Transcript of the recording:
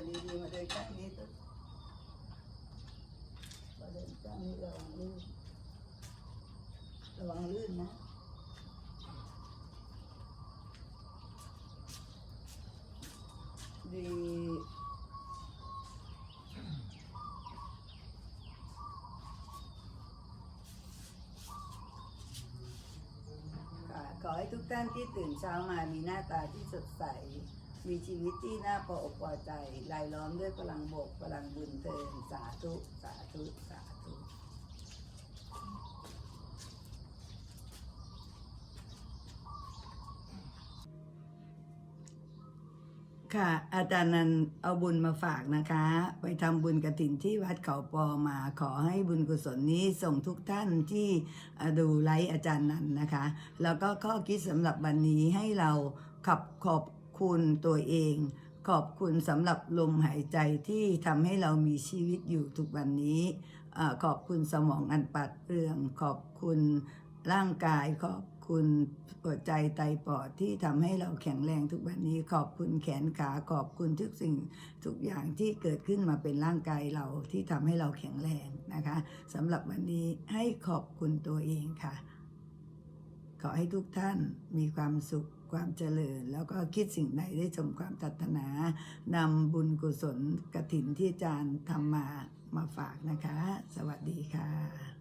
นดีๆมาเดินข้างนี้ตุ๊มาเดินข้างนี้ระวังลื่นระวังลื่นนะดีขอให้ทุกท่านที่ตื่นเช้ามามีหน้าตาที่สดใส มีชีวิตที่น่าพออกพอใจรายล้อมด้วยพลังบกพลังบุญเทินสาธุ สาธุ สาธุ ค่ะ อาจารย์นันเอาบุญมาฝากนะคะ ไปทำบุญกระถินที่วัดเขาปอมาขอให้บุญกุศลนี้ส่งทุกท่านที่ดูไลฟ์อาจารย์นันนะคะ แล้วก็ข้อคิดสำหรับวันนี้ให้เราขับขอบ คุณตัวเอง ขอบคุณสำหรับลมหายใจที่ทำให้เรามีชีวิตอยู่ทุกวันนี้อขอบคุณสมองอันปัดเปรือง ขอบคุณร่างกาย ขอบคุณหัวใจไตปอดที่ทำให้เราแข็งแรงทุกวันนี้ ขอบคุณแขนขา ขอบคุณทุกสิ่งทุกอย่างที่เกิดขึ้นมาเป็นร่างกายเราที่ทำให้เราแข็งแรงนะคะสำหรับวันนี้ให้ขอบคุณตัวเองค่ะ ขอให้ทุกท่านมีความสุข ความเจริญ แล้วก็คิดสิ่งใดได้สมความปรารถนานำบุญกุศลกระถินที่อาจารย์ทำมามาฝากนะคะ สวัสดีค่ะ